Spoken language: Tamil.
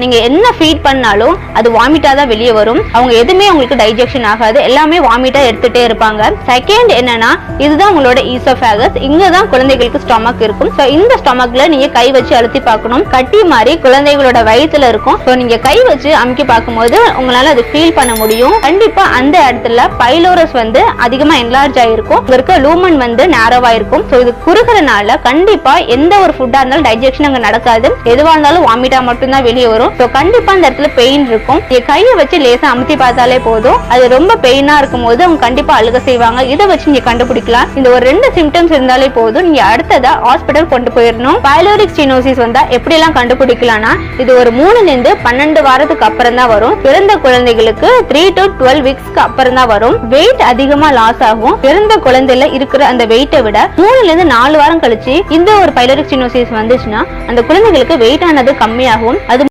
நீங்க என்ன ஃபீட் பண்ணாலும் அது வாமிட்டா தான் வெளியே வரும். அவங்க எதுவுமே உங்களுக்கு டைஜெக்ஷன் ஆகாது. எல்லாமே வாமிட்டா எடுத்துட்டே இருப்பாங்க. செகண்ட் என்னன்னா இதுதான் உங்களோட ஈசோஃபேகஸ் இங்க தான் குழந்தைகளுக்கு ஸ்டொமக் இருக்கும். சோ இந்த ஸ்டொமக்ல நீங்க கை வச்சு அழுத்தி பார்க்கணும். கட்டி மாதிரி குழந்தைகளோட வயிற்றுல இருக்கும். சோ நீங்க கை வச்சு அமுக்கி பார்க்கும்போது உங்களால அது ஃபீல் பண்ண முடியும். கண்டிப்பா அந்த இடத்துல பைலோரஸ் வந்து அதிகமா என்லார்ஜ் ஆயிருக்கும். இங்க இருக்க லூமன் வந்து நேரோவா இருக்கும் சோ இது குறுகிறனால கண்டிப்பா எந்த ஒரு ஃபுட்டா இருந்தாலும் டைஜெக்ஷன் அங்க நடக்காது. எதுவா இருந்தாலும் வாமிட்டா மட்டும்தான் வெளியே வரும். வரும். ஸோ கண்டிப்பா அந்த இடத்துல பெயின் இருக்கும். நீங்க கையை வச்சு லேசா அமுத்தி பார்த்தாலே போதும். அது ரொம்ப பெயினா இருக்கும் போது அவங்க கண்டிப்பா அழுக செய்வாங்க. இதை வச்சு நீங்க கண்டுபிடிக்கலாம். இந்த ஒரு ரெண்டு சிம்டம்ஸ் இருந்தாலே போதும். நீங்க அடுத்ததா ஹாஸ்பிட்டல் கொண்டு போயிடணும் பைலோரிக் ஸ்டினோசிஸ் வந்தா எப்படி எல்லாம் கண்டுபிடிக்கலாம்னா இது ஒரு மூணுல இருந்து பன்னெண்டு வாரத்துக்கு அப்புறம் தான் வரும். பிறந்த குழந்தைகளுக்கு த்ரீ டு டுவெல் வீக்ஸ்க்கு அப்புறம் தான் வரும். வெயிட் அதிகமா லாஸ் ஆகும். பிறந்த குழந்தையில இருக்கிற அந்த வெயிட்டை விட மூணுல இருந்து நாலு வாரம் கழிச்சு இந்த ஒரு பைலோரிக் ஸ்டினோசிஸ் வந்துச்சுன்னா அந்த குழந்தைகளுக்கு வெயிட் ஆனது கம்மியாகும். அது